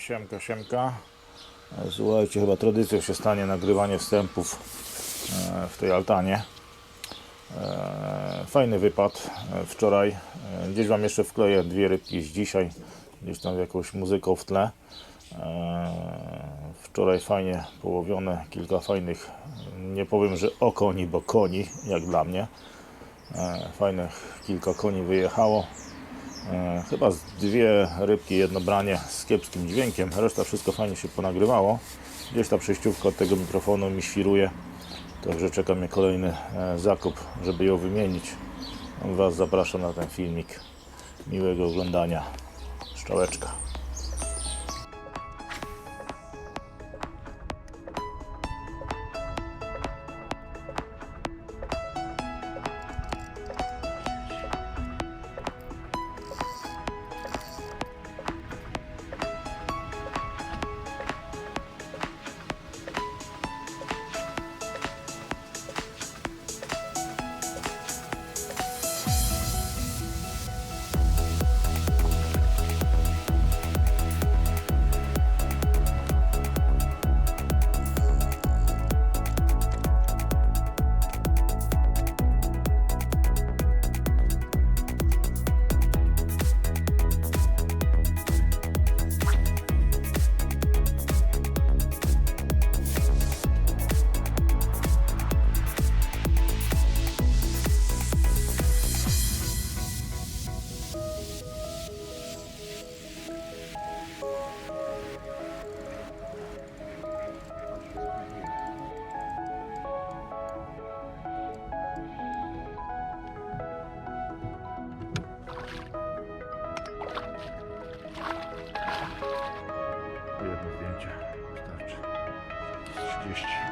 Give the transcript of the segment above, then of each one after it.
Siemka, siemka. Słuchajcie, chyba tradycją się stanie nagrywanie wstępów e, w tej altanie. E, Fajny wypad e, wczoraj. Gdzieś Wam jeszcze wkleję dwie rybki z dzisiaj. Gdzieś tam jakąś muzyką w tle. Wczoraj fajnie połowione, kilka fajnych, nie powiem, że okoni, bo koni, jak dla mnie. Fajnych kilka koni wyjechało. E, Chyba z dwie rybki, jedno branie z kiepskim dźwiękiem. Reszta wszystko fajnie się ponagrywało. Gdzieś ta przejściówka od tego mikrofonu mi świruje. Także czeka mnie kolejny e, zakup, żeby ją wymienić. Was zapraszam na ten filmik. Miłego oglądania. Szczałeczka. Zdjęcie wystarczy. 30.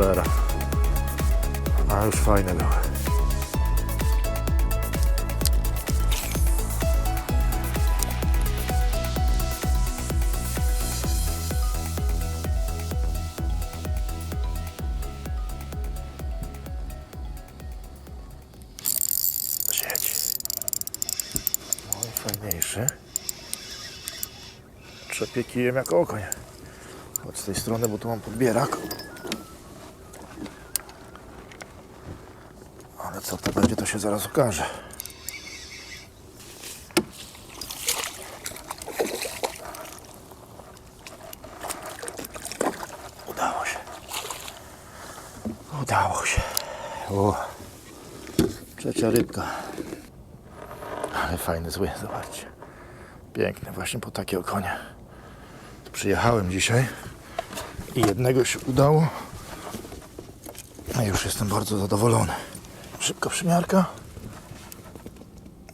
cholera. A już fajne były. Fajniejszy. Trzepię kijem jak okoń. Chodź z tej strony, bo tu mam podbierak. Co to będzie, to się zaraz okaże. Udało się. Udało się. O. Trzecia rybka. Ale fajny zły, zobaczcie. Piękny, właśnie po takie okonie. Przyjechałem dzisiaj i jednego się udało. A już jestem bardzo zadowolony. Szybka przymiarka.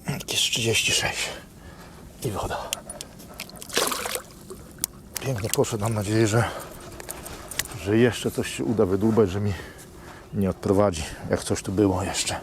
Jakieś 36. I woda. Pięknie poszedł. Mam nadzieję, że, że jeszcze coś się uda wydłubać, że mi nie odprowadzi, jak coś tu było jeszcze.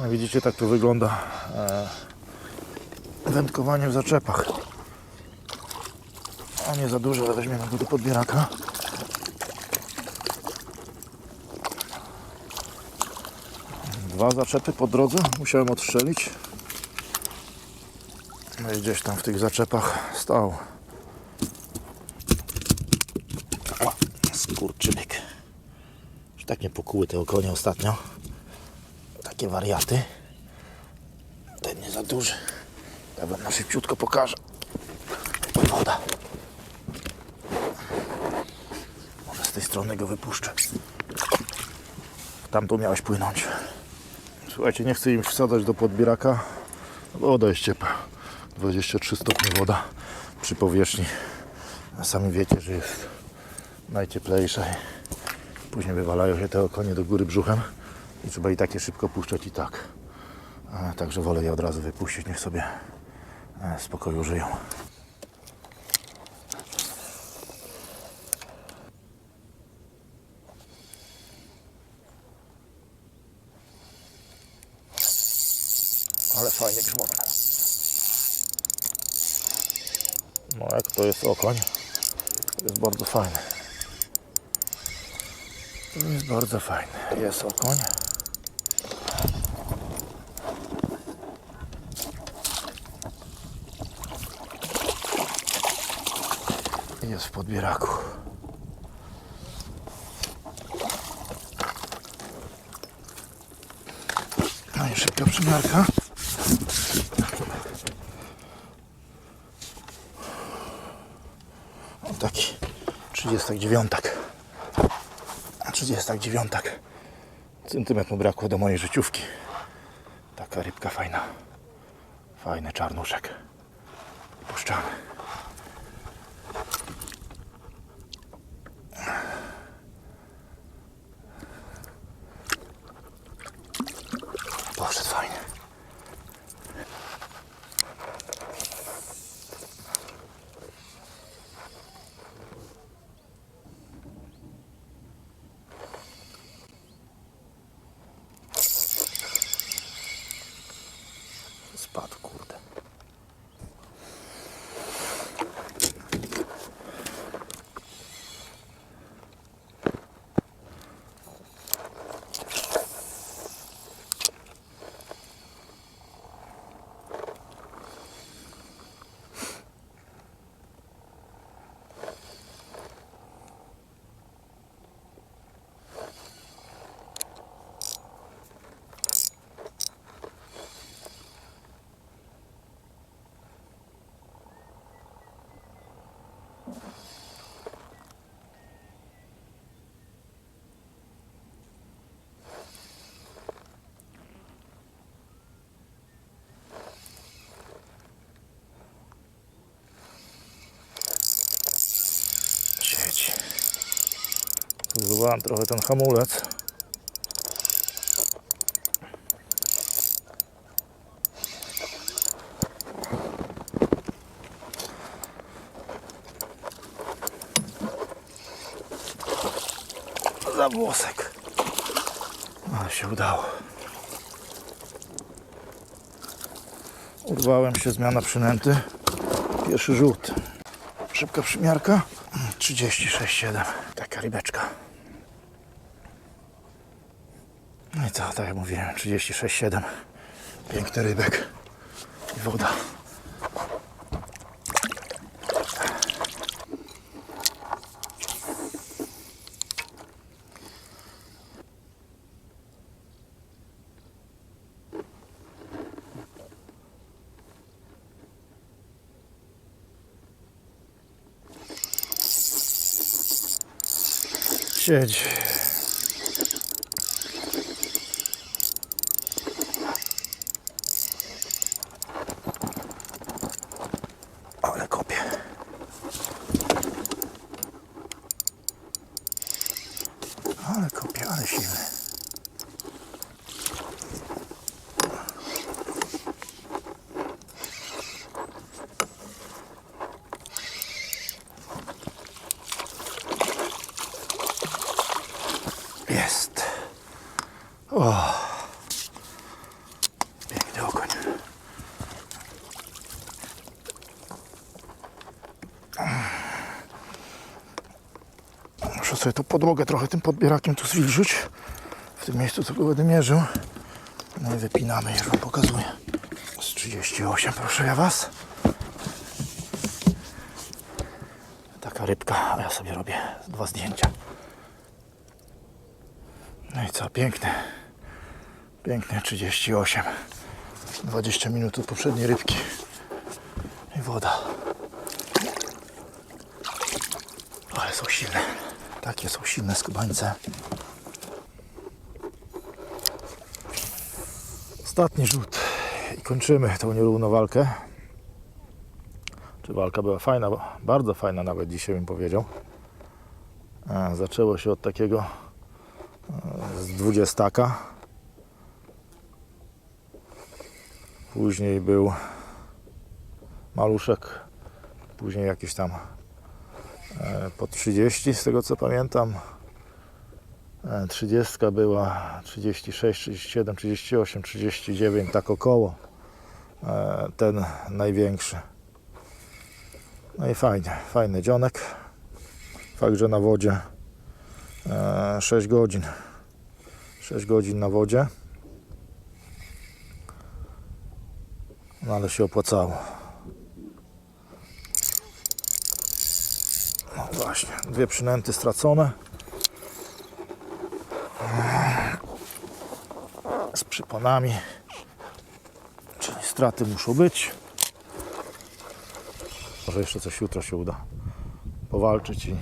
Widzicie, tak to wygląda e, wędkowanie w zaczepach. A nie za dużo, ale weźmiemy go do podbieraka. Dwa zaczepy po drodze musiałem odstrzelić. No i gdzieś tam w tych zaczepach stał. Skurczybyk. Już tak nie pokuły te okonie ostatnio. Takie wariaty. Ten nie za duży. Ja wam na szybciutko pokażę. Woda. Może z tej strony go wypuszczę. Tam tu miałeś płynąć. Słuchajcie, nie chcę im wsadzać do podbieraka. Woda jest ciepła. 23 stopnie woda przy powierzchni. A sami wiecie, że jest najcieplejsza. Później wywalają się te okonie do góry brzuchem i trzeba i takie szybko puszczać i tak. A, Także wolę je od razu wypuścić, niech sobie e, spokoju żyją. Ale fajnie grzmotno. No jak to jest okoń, jest bardzo fajny. Jest bardzo fajny. Jest okoń. Jest w podbieraku. No i szybka przymiarka. O taki 39. 39. Centymetr mu brakło do mojej życiówki. Taka rybka fajna. Fajny czarnuszek. Puszczamy. Poszedł fajnie. Spadł, kurde. Siedzi. Złowałem trochę ten hamulec. Za włosek. Ale się udało. Urwałem się, zmiana przynęty. Pierwszy rzut. Szybka przymiarka. 36,7. Taka rybeczka. No i co, tak jak mówiłem, 36,7. Piękny rybek. I woda. Siedź. Ale kopie. Ale kopie, ale silny. Jest. O. Piękny okoń. Muszę sobie tu podłogę trochę tym podbierakiem tu zwilżyć. W tym miejscu, co go będę mierzył. No i wypinamy, już Wam pokazuję. Z 38, proszę ja Was. Taka rybka, a ja sobie robię dwa zdjęcia. No i co, piękne. Piękne 38. 20 minut od poprzedniej rybki. I woda. Ale są silne. Takie są silne skubańce. Ostatni rzut i kończymy tą nierówną walkę. Czy walka była fajna? Bardzo fajna nawet dzisiaj bym powiedział. E, Zaczęło się od takiego e, z dwudziestaka. Później był maluszek. Później jakieś tam po 30 z tego co pamiętam. E, 30 była 36, 37, 38, 39, tak około. E, Ten największy. No i fajnie, fajny dzionek. Fakt, że na wodzie e, 6 godzin. 6 godzin na wodzie. No ale się opłacało. Właśnie, dwie przynęty stracone. Z przyponami. Czyli straty muszą być. Może jeszcze coś jutro się uda powalczyć i,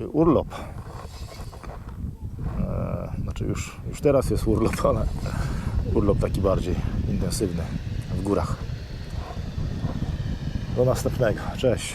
i urlop. E, znaczy już, już teraz jest urlop, ale urlop taki bardziej intensywny w górach. Do następnego. Cześć.